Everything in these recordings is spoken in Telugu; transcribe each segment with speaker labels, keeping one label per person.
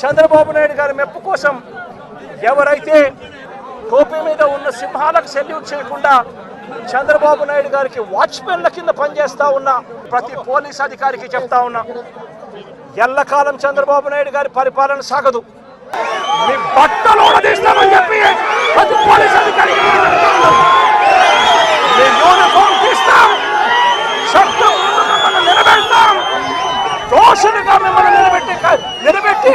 Speaker 1: చంద్రబాబు నాయుడు గారి మెప్పు కోసం ఎవరైతే టోపీ మీద ఉన్న సింహాలకు సెల్యూట్ చేయకుండా చంద్రబాబు నాయుడు గారికి వాచ్మెన్ల కింద పనిచేస్తా ఉన్న ప్రతి పోలీస్ అధికారికి చెప్తా ఉన్నా ఎల్లకాలం చంద్రబాబు నాయుడు గారి పరిపాలన సాగదు. మీ బట్టలు తీస్తామని చెప్పి ప్రతి పోలీస్ అధికారికి మీ యూనిఫామ్ తీస్తాం. నిలబెడతాం. దోషులుగా మిమ్మల్ని నిలబెట్టి నిలబెట్టి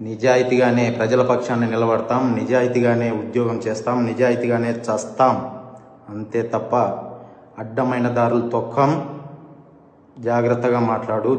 Speaker 2: నిజాయితీగానే ప్రజల పక్షాన్ని నిలబడతాం నిజాయితీగానే ఉద్యోగం చేస్తాం నిజాయితీగానే చస్తాం. అంతే తప్ప అడ్డమైన దారులు తొక్కం. జాగ్రత్తగా మాట్లాడు.